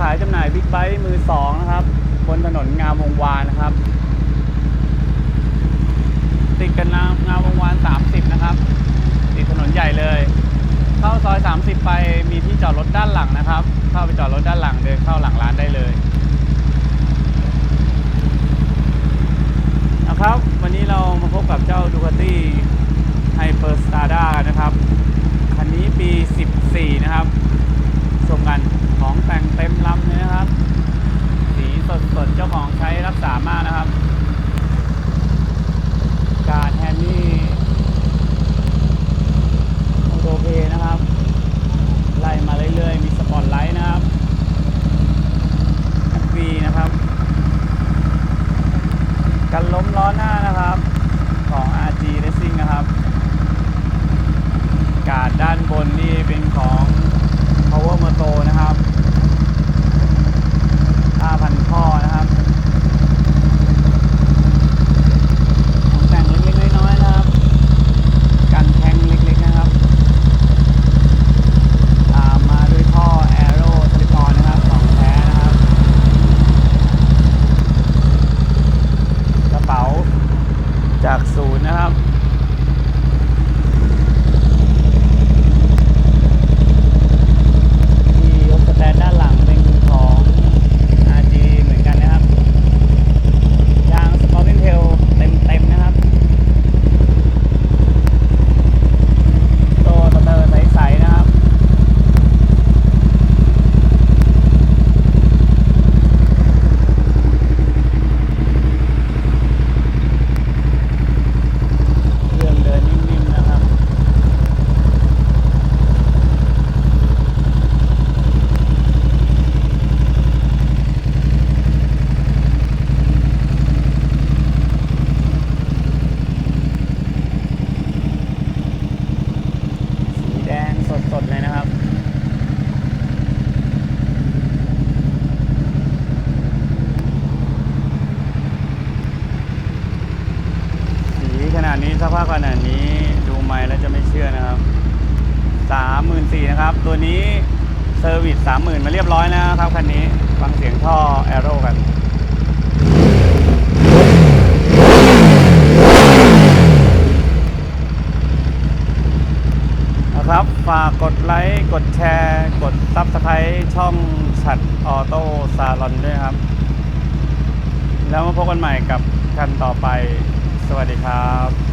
ขายจำหน่ายบิ๊กไบค์มือสองนะครับ บนถนนงามวงวานนะครับ ติดกันงามงามวงวาน 30 นะครับ ติดถนนใหญ่เลย เข้าซอย 30 ไปมีที่จอดรถด้านหลังนะครับ เข้าไปจอดรถด้านหลังเดินเข้าหลังร้านได้เลยนะครับ วันนี้เรามาพบกับเจ้าดูคาตี้ กันล้มล้อหน้านะครับ ของ RG Racing นะครับ กาดด้านบนนี่เป็นของ Power Moto นะครับ5,000ข้อนะครับของแต่งเล็กๆน้อยๆนะครับ กันแทงเล็กๆนะครับ ตามมาด้วยท่อ Aero สลิปออนนะครับ ของแท้นะครับ กระเป๋า จากศูนย์นะครับ ที่ยกสแตนด้านหลังเป็นของ RG เหมือนกันนะครับ ยางสปอร์ตเทลเต็มๆนะครับ โตสเตอร์ใสๆนะครับ เครื่องเดินนิ่มๆนะครับ สีแดงสดๆเลยนะครับ สีข ถ้าขนาดนี้ดูไม่แล้วจะไม่เชื่อนะครับสามหมื่นสี่นะครับ ตัวนี้เซอร์วิสสามหมื่นมาเรียบร้อยนะครับคันนี้ฟังเสียงท่อแอโร่กันนะครับฝากกดไลค์กดแชร์ กดซับสไครต์ช่องฉัดออโต้ซาลอนด้วยครับ แล้วมาพบกันใหม่กับกันต่อไป สวัสดีครับ